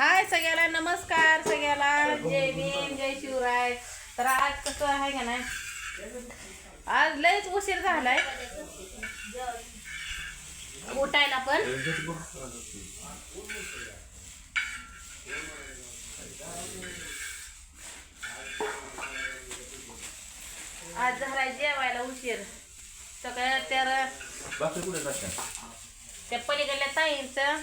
हाय सगळ्याला नमस्कार सगळ्याला. जय भीम जय शिवराय. तर आज कसं आहे का नाही? आज लयच उशीर झालाय. उठायला पण. आज झालाय जेवायला उशीर. सगळ्या त्या त्या पलीकडल्या ताईंचं.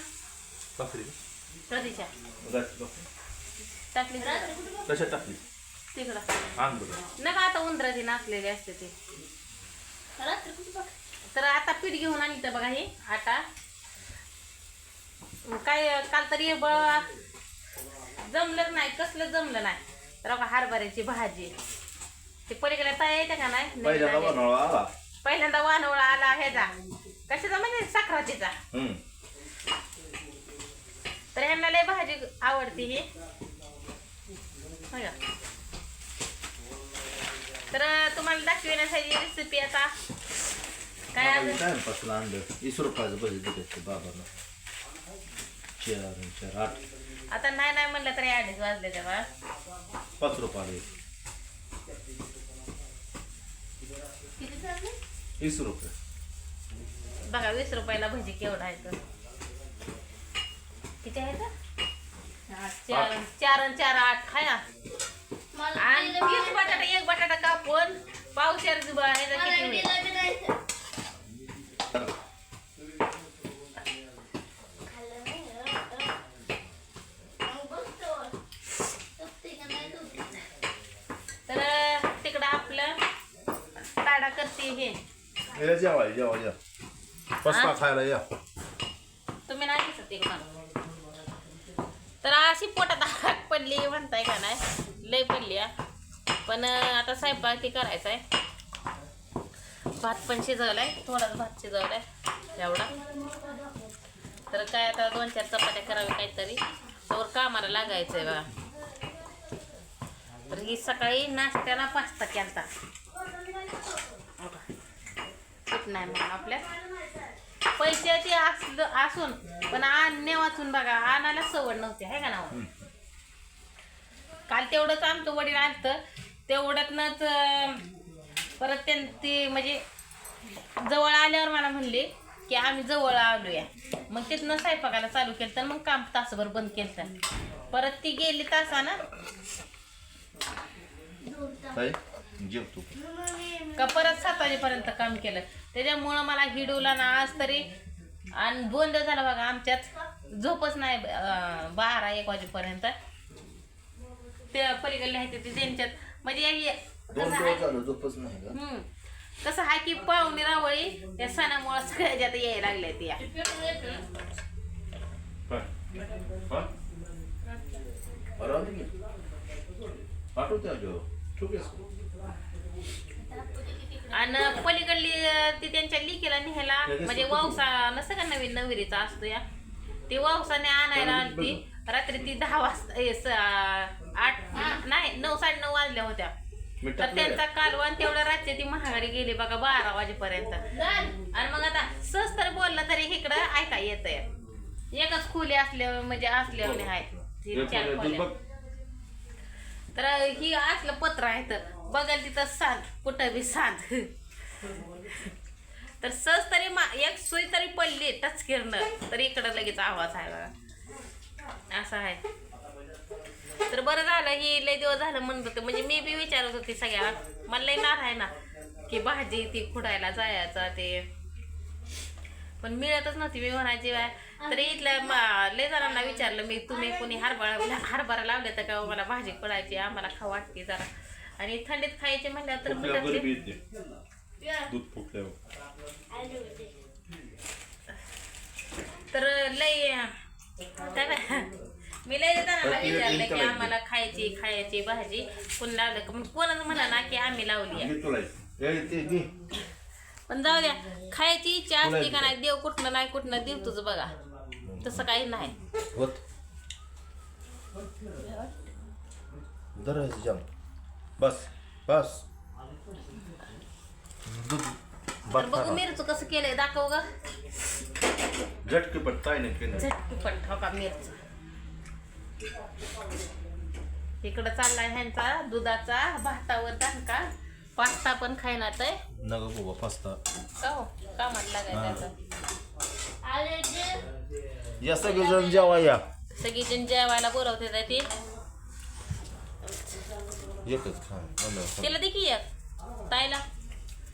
टाकली तिकडं. कशात टाकली? तिकडं. आण बरं. नका आता उंदराची नाचलेली असते ते. तर आता पीठ घेऊन आणि तर बघा हे आटा. काय काल तरी ब जमलं नाही कसलं जमलं नाही. तर बघा हरभऱ्याची भाजी. ते पलीकडे ताई येते का नाही? पहिल्यांदा. बनवला आला. पहिल्यांदा वानवळा आला ह्याचा कशाचा म्हणजे साखरातीचा ह्यांना लय भाजी आवडते ही? तर तुम्हाला दाखविण्यासाठी रेसिपी आता काय आणलं. वीस रुपयाचं भजी दिले बाबाला चार आणि चार आठ. आता नाही नाही म्हणलं तरी अडीच वाजले तेव्हा. पाच रुपयाला वीस रुपये. बघा वीस रुपयाला भजी केवढा आहे तर किती आहे तर चार चार आणि चार आठ खाया आणि एक बटाटा एक बटाटा कापून पावशेर ह्याचा किती होईल? तर तिकडं आपलं ताडा करते हे. या जेवाय जेवा या पस्ता खायला या. तुम्ही नाही दिसत एक मला तर अशी पोटात हाक पडली म्हणताय का नाही? लय पडली हा. पण आता स्वयंपाक ते करायचा आहे भात पण शिजवलाय थोडाच भात शिजवलाय एवढा. तर काय आता दोन चार चपात्या कराव्या काहीतरी. तर कामाला लागायचंय बघा. तर ही सकाळी नाश्त्याला पास्ता केलता. नाही मग आपल्या. पैशाची असलं असून पण आणणे वाचून बघा आणायला सवड नव्हती आहे का ना काल तेवढंच आमचं वडील आणतं तेवढ्यातनंच परत त्यां ती म्हणजे जवळ आल्यावर मला म्हणले की आम्ही जवळ आलोया. मग तिथनं स्वयंपाकाला चालू केलं तर मग काम तासभर बंद केलं परत ती गेली तासानं. काय जेवतो का परत सात वाजेपर्यंत काम केलं. त्याच्यामुळं मला हिडूला ना आज तरी आणि दोन दिवस झाला बघा आमच्यात झोपच नाही बारा एक वाजेपर्यंत. ते पलीकडले आहेत ते त्यांच्यात म्हणजे हे- कसं आहे झालं झोपच नाही का हम्म. कसं आहे की पाहुणे रावळी या सणामुळं सगळ्याच्यात यायला लागल्या त्या. ठीक आहे आणि पलीकडली ती त्यांच्या लिकीला न्यायला म्हणजे वावसा नसतं का नवीन नवरीचा असतो या? ती वावसाने आणायला आलती. रात्री ती दहा वाजता आठ नाही नऊ साडे नऊ वाजल्या होत्या. तर त्यांचा कालवान तेवढ्या रात्री ती महागारी गेली बघा बारा वाजेपर्यंत. आणि मग आता सहज तर बोललं तरी इकडं ऐका येत एकच खोली असल्या म्हणजे चार खोल्या. तर ही असलं पत्र आहे तर बघाल तिथं सांग कुठं बी साध तर सहज तरी मा एक सुई तरी पडली टच किरणं. तरी इकडं लगेच आवाज आहे बघा. असं आहे. तर बरं झालं ही लय दिवस झालं म्हणत होते. म्हणजे मी बी विचारत होती सगळ्या मला येणार आहे ना की भाजी ती खुडायला जायचा ते. पण मिळतच नव्हती मी म्हणायची बाय तरी इथल्या मा- लय जणांना विचारलं मी तुम्ही कोणी हरभरा हरभरा लावले तर का मला भाजी पडायची आम्हाला खा वाटते जरा. आणि थंडीत खायची म्हणल्यावर तर तर लय काय मी लय जणांना विचारलं की आम्हाला खायची खायची भाजी कोण लावलं? का मग कोणच म्हणा ना की आम्ही लावली पण जाऊ द्या खायची इच्छा असते का नाही? देव कुठनं नाही कुठनं देव तुझं बघा. तसं काही नाही. होत. जाम बस बस. दूध तर बघू. मिरचं कसं केलंय दाखव ग. झटके पण काय नाही केलं. झटकी पण ठोका मिरचं. इकडं चाललाय ह्यांचा दुधाचा भातावर दणका पास्ता पण खायना तर नग बाबा पास्ता. का हो? कामाला लागायचं आता. या सगळेजण जेवा या. सगळीजण जेवायला बोलवते तर ती. एकच खा मला तिला दे की एक. ताईला.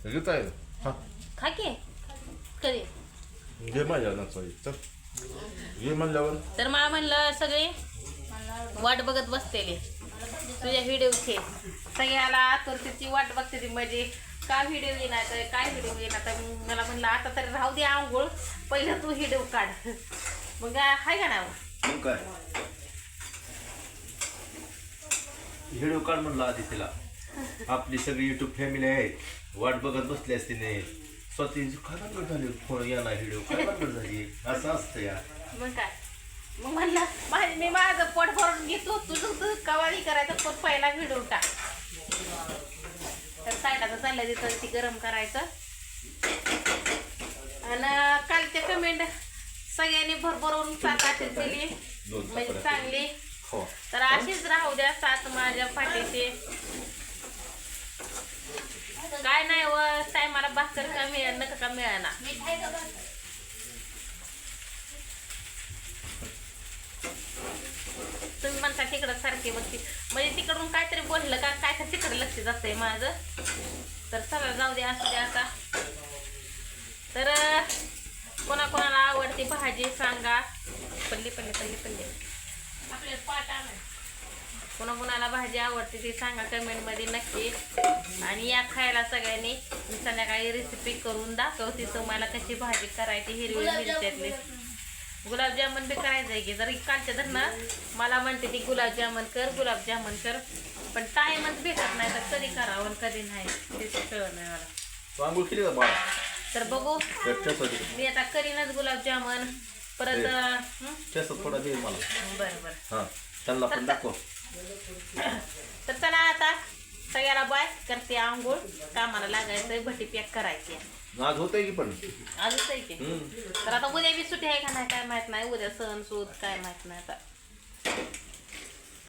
घेत आहे हा. खा की. कधी? घे माझ्या नाचवाई चल. घे म्हणल्यावर. तर मला म्हणलं सगळे वाट बघत बसतेले. तुझ्या व्हिडिओची सगळ्याला आतुरतेची वाट बघते ती म्हणजे का व्हिडिओ येणार तर काय व्हिडिओ येणार? तर मला म्हणलं आता तरी राहू दे आंघोळ पहिलं तू व्हिडिओ काढ. मग हाय का ना मग काय व्हिडिओ काढ म्हणला आधी तिला आपली सगळी युट्यूब फॅमिली आहे वाट बघत बसली असते ने स्वतःची भानगड झाली फोन याला व्हिडिओ काय भानगड झाली असं असतं या मग काय मग म्हणलं माझे मी माझं पोट भरून घेतो तुझं तू कवाळी करायचं पण पहिला व्हिडिओ टाक तर साईडाचं चाललंय तिथं ती गरम करायचं आणि कालच्या कमेंट सगळ्यांनी भरभरून साथ आशीष दिली. म्हणजे. चांगली. हो. तर अशीच राहू द्या साथ माझ्या पाठीशी. काय नाही व टायमाला भाकर का मिळेल नका का मिळेना. तुम्ही म्हणता तिकडं सारखे बघते म्हणजे तिकडून काहीतरी बोललं का काय तर तिकडे लक्ष जातंय माझं. तर चला जाऊ दे असू द्या आता. तर कोणाकोणाला आवडते भाजी सांगा. पल्ली पल्ली पल्ली पल्ली. कोणाकोणाला भाजी आवडते ते सांगा कमेंटमध्ये नक्की. आणि या खायला सगळ्यांनी मी संध्याकाळी रेसिपी करून दाखवते. तुम्हाला कशी भाजी करायची हिरवी मिरच्यातली गुलाबजामुन बी करायचं आहे की. जर कालच्या धरणं मला म्हणते ती गुलाबजामुन कर गुलाबजामुन कर. पण टाइमच भेटत नाही तर कधी करावं आणि कधी नाही. ते कळत नाही मला तर बघू. मी आता करीनच गुलाबजामुन परत थोडा दे मला. बरं बरं. हां त्यांना पण दाखव. तर चला आता सगळ्याला बाय करते आंघोळ. कामाला लागायचंय भटी पॅक करायची. आज होतंय की पण? आजच आहे की. तर आता उद्या बी सुट्टी आहे का नाही काय माहीत नाही. उद्या सण सूद काय माहीत नाही आता.